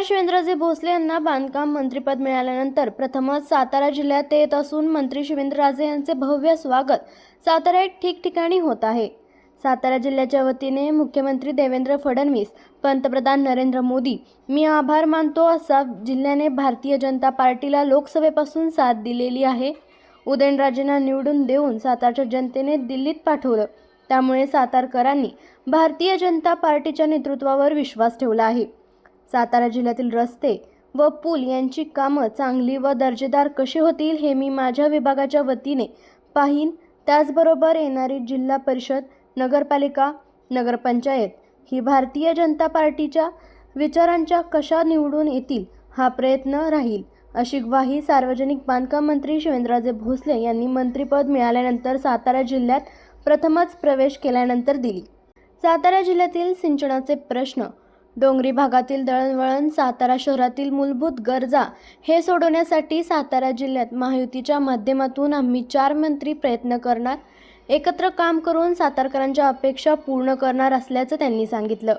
आमदार शिवेंद्रजी भोसले यांना बांधकाम मंत्रीपद मिळाल्यानंतर प्रथमच सातारा जिल्ह्यात येत असून मंत्री शिवेंद्रराजे यांचे भव्य स्वागत साताऱ्यात ठिकठिकाणी होत आहे. सातारा जिल्ह्याच्या वतीने मुख्यमंत्री देवेंद्र फडणवीस पंतप्रधान नरेंद्र मोदी मी आभार मानतो असा जिल्ह्याने भारतीय जनता पार्टीला लोकसभेपासून साथ दिलेली आहे. उदयनराजेंना निवडून देऊन सातारच्या जनतेने दिल्लीत पाठवलं. त्यामुळे सातारकरांनी भारतीय जनता पार्टीच्या नेतृत्वावर विश्वास ठेवला आहे. सातारा जिल्ह्यातील रस्ते व पूल यांची कामं चांगली व दर्जेदार कशी होतील हे मी माझ्या विभागाच्या वतीने पाहीन. त्याचबरोबर येणारी जिल्हा परिषद नगरपालिका नगरपंचायत ही भारतीय जनता पार्टीच्या विचारांच्या कशा निवडून येतील हा प्रयत्न राहील अशी ग्वाही सार्वजनिक बांधकाम मंत्री शिवेंद्रराजे भोसले यांनी मंत्रिपद मिळाल्यानंतर सातारा जिल्ह्यात प्रथमच प्रवेश केल्यानंतर दिली. सातारा जिल्ह्यातील सिंचनाचे प्रश्न डोंगरी भागातील दळणवळण सातारा शहरातील मूलभूत गरजा हे सोडवण्यासाठी सातारा जिल्ह्यात महायुतीच्या माध्यमातून आम्ही चार मंत्री प्रयत्न करणार एकत्र काम करून सातारकरांच्या अपेक्षा पूर्ण करणार असल्याचं त्यांनी सांगितलं.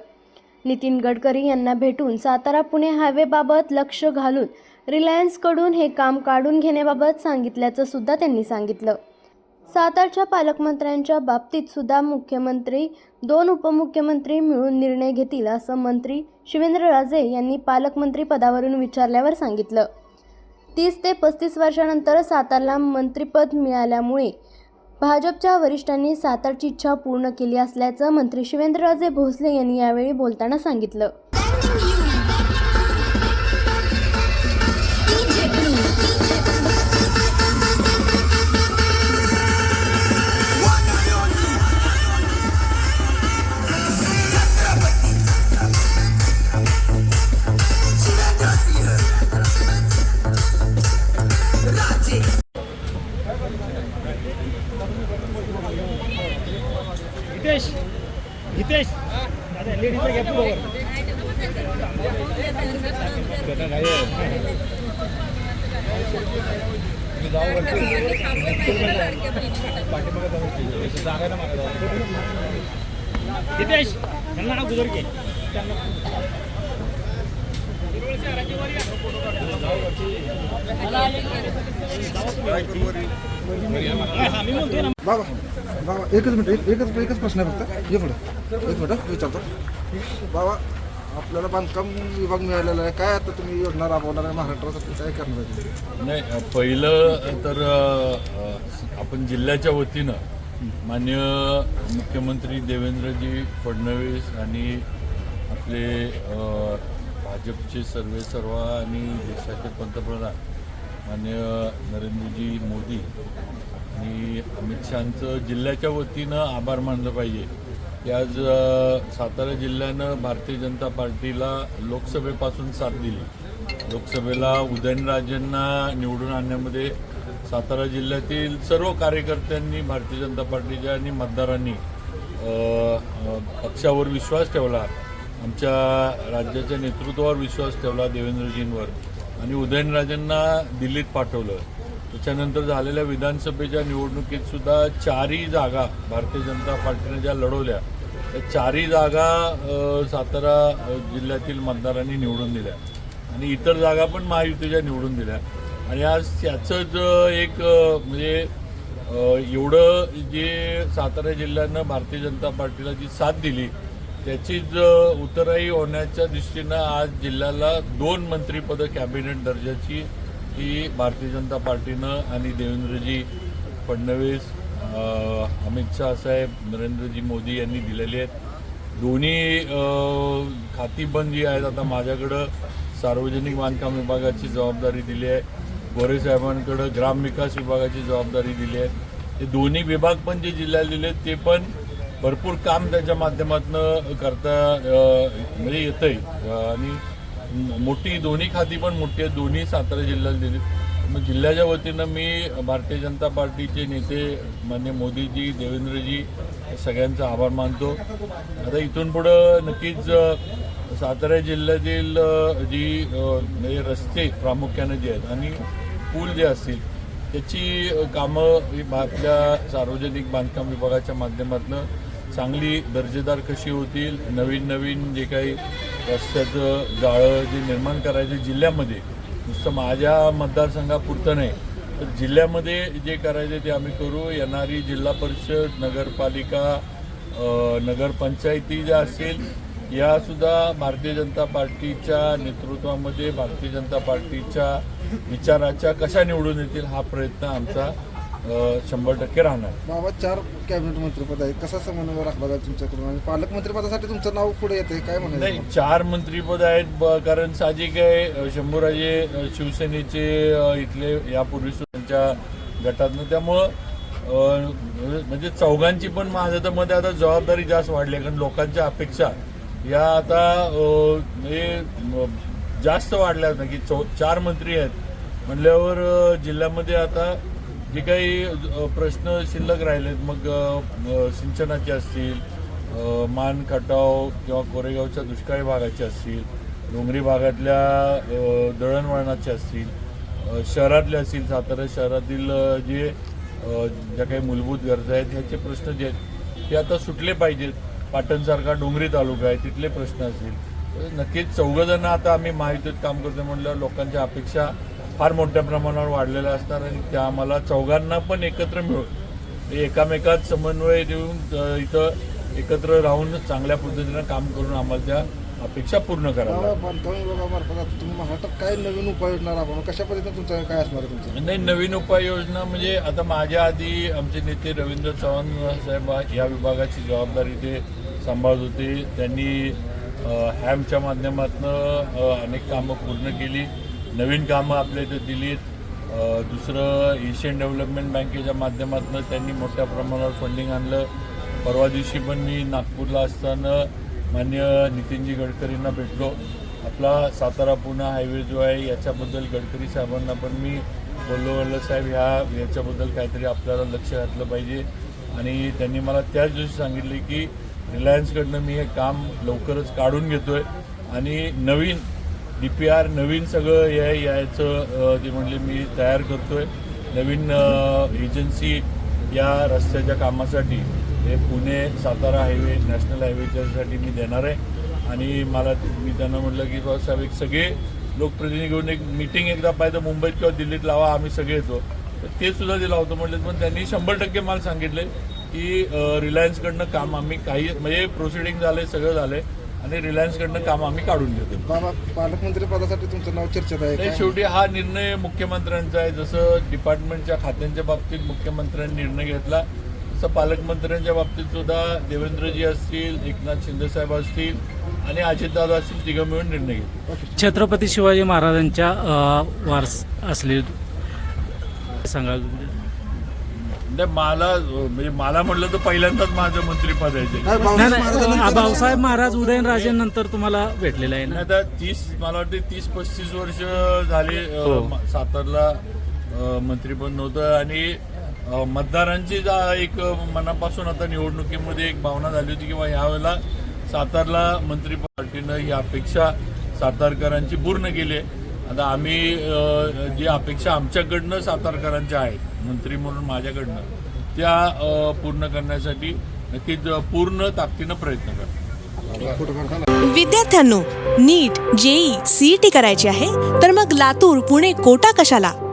नितीन गडकरी यांना भेटून सातारा पुणे हायवेबाबत लक्ष घालून रिलायन्सकडून हे काम काढून घेण्याबाबत सांगितल्याचं सुद्धा त्यांनी सांगितलं. सातारच्या पालकमंत्र्यांच्या बाबतीत सुद्धा मुख्यमंत्री दोन उपमुख्यमंत्री मिळून निर्णय घेतील असं मंत्री शिवेंद्रराजे यांनी पालकमंत्री पदावरून विचारल्यावर सांगितलं. तीस ते पस्तीस वर्षानंतर सातारला मंत्रिपद मिळाल्यामुळे भाजपच्या वरिष्ठांनी सातारची इच्छा पूर्ण केली असल्याचं मंत्री शिवेंद्रराजे भोसले यांनी यावेळी बोलताना सांगितलं. हितेश त्यांना ना गुजर घे बाबा बाबा एकच मिनिट एकच एकच प्रश्न आहे फक्त. ये पुढे. एक मिनिट विचारतो. बाबा आपल्याला बांधकाम विभाग मिळालेला आहे. काय आता तुम्ही योजना राबवणार आहे? महाराष्ट्रासाठी काय करणार आहे? नाही पहिलं तर आपण जिल्ह्याच्या वतीनं मान्य मुख्यमंत्री देवेंद्रजी फडणवीस आणि आपले भाजपचे सर्वे सर्वा आणि देशाचे पंतप्रधान मान्य नरेंद्रजी मोदी आणि अमित शहाचं जिल्ह्याच्या वतीनं आभार मानलं पाहिजे. की आज सातारा जिल्ह्यानं भारतीय जनता पार्टीला लोकसभेपासून साथ दिली. लोकसभेला उदयनराजेंना निवडून आणण्यामध्ये सातारा जिल्ह्यातील सर्व कार्यकर्त्यांनी भारतीय जनता पार्टीच्या आणि मतदारांनी पक्षावर विश्वास ठेवला आमच्या राज्याच्या नेतृत्वावर विश्वास ठेवला देवेंद्रजींवर. आणि उदयनराजेंना दिल्लीत पाठवलं. त्याच्यानंतर झालेल्या विधानसभेच्या निवडणुकीत सुद्धा चारही जागा भारतीय जनता पार्टीने ज्या लढवल्या त्या चारही जागा सातारा जिल्ह्यातील मतदारांनी निवडून दिल्या. आणि इतर जागा पण महायुतीच्या निवडून दिल्या. आणि आज त्याचंच एक म्हणजे एवढं जे सातारा जिल्ह्यानं भारतीय जनता पार्टीला जी साथ दिली त्याचीच अ, उतराई होण्याच्या दृष्टीनं आज जिल्ह्याला दोन मंत्रिपदं कॅबिनेट दर्जाची की भारतीय जनता पार्टीनं आणि देवेंद्रजी फडणवीस अमित शहा साहेब नरेंद्रजी मोदी यांनी दिलेली आहेत. दोन्ही खातीबंद जी आहेत आता माझ्याकडं सार्वजनिक बांधकाम विभागाची जबाबदारी दिली आहे. गोरे साहेबांकडं ग्रामविकास विभागाची जबाबदारी दिली आहे. ते दोन्ही विभाग पण जे जिल्ह्यात दिले आहेत, ते पण भरपूर काम त्याच्या माध्यमातून करता म्हणजे येतंय. आहे आणि मोठी दोन्ही खाती पण मोठी आहेत. दोन्ही सातारा जिल्ह्याला दिली. मग जिल्ह्याच्या वतीनं मी भारतीय जनता पार्टीचे नेते मान्य मोदीजी देवेंद्रजी सगळ्यांचा आभार मानतो. आता इथून पुढं नक्कीच सातारा जिल्ह्यातील जी म्हणजे रस्ते प्रामुख्याने जे आहेत आणि पूल जे असतील त्याची कामं ही आपल्या सार्वजनिक बांधकाम विभागाच्या माध्यमातून चांगली दर्जेदार कशी होतील नवीन नवीन जे काही रस्त्याचं जाळं जे निर्माण करायचं जिल्ह्यामध्ये नुसतं माझ्या मतदारसंघापुरतं नाही तर जिल्ह्यामध्ये जे करायचे ते आम्ही करू. येणारी जिल्हा परिषद नगरपालिका नगरपंचायती ज्या असेल यासुद्धा भारतीय जनता पार्टीच्या नेतृत्वामध्ये भारतीय जनता पार्टीच्या विचाराच्या कशा निवडून येतील हा प्रयत्न आमचा शंभर टक्के राहणार. बाबा चार कॅबिनेट मंत्रीपद आहे कसा समन्वय राखला जाईल तुमच्याकडून? आणि पालकमंत्रीपदासाठी तुमचं नाव पुढे येते काय नाही चार मंत्रीपद आहेत कारण साहजिक आहे शंभूराजे शिवसेनेचे इथले यापूर्वी त्यांच्या गटातनं त्यामुळं म्हणजे चौघांची पण माझं तर मध्ये आता जबाबदारी जास्त वाढली आहे कारण लोकांच्या अपेक्षा या आता म्हणजे म, जास्त वाढल्या आहेत ना की चौ चार मंत्री आहेत. म्हणल्यावर जिल्ह्यामध्ये आता जे काही प्रश्न शिल्लक राहिलेत मग सिंचनाचे असतील मान खटाव किंवा कोरेगावच्या दुष्काळी भागाचे असतील डोंगरी भागातल्या दळणवळणाचे असतील शहरातले असतील सातारा शहरातील जे ज्या काही मूलभूत गरजा आहेत ह्याचे प्रश्न जे आहेत ते आता सुटले पाहिजेत. पाटणसारखा डोंगरी तालुका आहे तिथले प्रश्न असतील. नक्कीच चौघजणं आता आम्ही महायुतीत काम करतो म्हटल्यावर लोकांच्या अपेक्षा फार मोठ्या प्रमाणावर वाढलेल्या असणार आणि त्या आम्हाला चौघांना पण एकत्र मिळून एकामेकात समन्वय देऊन इथं एकत्र राहून चांगल्या पद्धतीनं काम करून आम्हाला त्या अपेक्षा पूर्ण महाराष्ट्रात काय नवीन उपाययोजना राबवणार कशा पद्धतीने तुमचं काय असणार आहे तुमचं? नाही नवीन उपाययोजना म्हणजे आता माझ्या आधी आमचे नेते रवींद्र चव्हाण साहेब या विभागाची जबाबदारी ते सांभाळत होते. त्यांनी हॅमच्या माध्यमातून अनेक कामं पूर्ण केली. नवीन कामं आपल्या इथे दिलीत. दुसरं एशियन डेव्हलपमेंट बँकेच्या माध्यमातून त्यांनी मोठ्या प्रमाणावर फंडिंग आणलं. परवा दिवशी पण मी नागपूरला असताना मान्य नितीनजी गडकरींना भेटलो. आपला सातारा पुणे हायवे जो आहे याच्याबद्दल गडकरी साहेबांना पण मी बोललो बोललो साहेब ह्या याच्याबद्दल काहीतरी आपल्याला लक्ष घातलं पाहिजे. आणि त्यांनी मला त्याच दिवशी सांगितले की रिलायन्सकडनं मी हे काम लवकरच काढून घेतो आहे आणि नवीन डी पी आर नवीन सगळं या याचं ते म्हणले मी तयार करतो आहे नवीन एजन्सी या रस्त्याच्या कामासाठी हे पुणे सातारा हायवे नॅशनल हायवेच्यासाठी मी देणार आहे. आणि मला मी त्यांना म्हटलं की बाबा साहेब एक सगळे लोकप्रतिनिधी घेऊन एक मिटिंग एकदा पाहिजे मुंबईत किंवा दिल्लीत लावा आम्ही सगळे येतो. तर ते सुद्धा ते लावतो म्हटलं पण त्यांनी शंभर टक्के मला सांगितले की रिलायन्सकडनं काम आम्ही काही म्हणजे प्रोसिडिंग झाले सगळं झाले. आणि रिलायन्सकडनं काम आम्ही काढून घेतो. बाबा पालकमंत्री पदासाठी तुमचं नाव चर्चेत आहे नाही? शेवटी हा निर्णय मुख्यमंत्र्यांचा आहे. जसं डिपार्टमेंटच्या खात्यांच्या बाबतीत मुख्यमंत्र्यांनी निर्णय घेतला तसं पालकमंत्र्यांच्या बाबतीत सुद्धा देवेंद्रजी असतील एकनाथ शिंदेसाहेब असतील आणि अजितदादा असतील तिघं मिळून निर्णय घेतले. छत्रपती शिवाजी महाराजांच्या वारस असले सांगा मला म्हणजे मला म्हटलं तर पहिल्यांदाच माझं मंत्रीपद आहे ते. नाही, नाही भाऊसाहेब महाराज उदयनराजेंनंतर तुम्हाला भेटलेला आहे ना? नाही आता तीस मला वाटते तीस पस्तीस वर्ष झाले अ, हो. म- सातारला अ, मंत्रीपद नव्हतं आणि अ, मतदारांची जा- एक मनापासून आता निवडणुकीमध्ये एक भावना झाली होती किंवा यावेळेला सातारला मंत्री पार्टीनं ही अपेक्षा सातारकरांची पूर्ण केली आहे. आता आम्ही जी अपेक्षा आमच्याकडनं सातारकरांच्या आहेत मंत्री म्हणून माझ्याकडनं त्या पूर्ण करण्यासाठी नक्कीच पूर्ण ताकदीनं प्रयत्न करतो विद्यार्थ्यांनो नीट जेई सीईटी करायची आहे तर मग लातूर पुणे कोटा कशाला?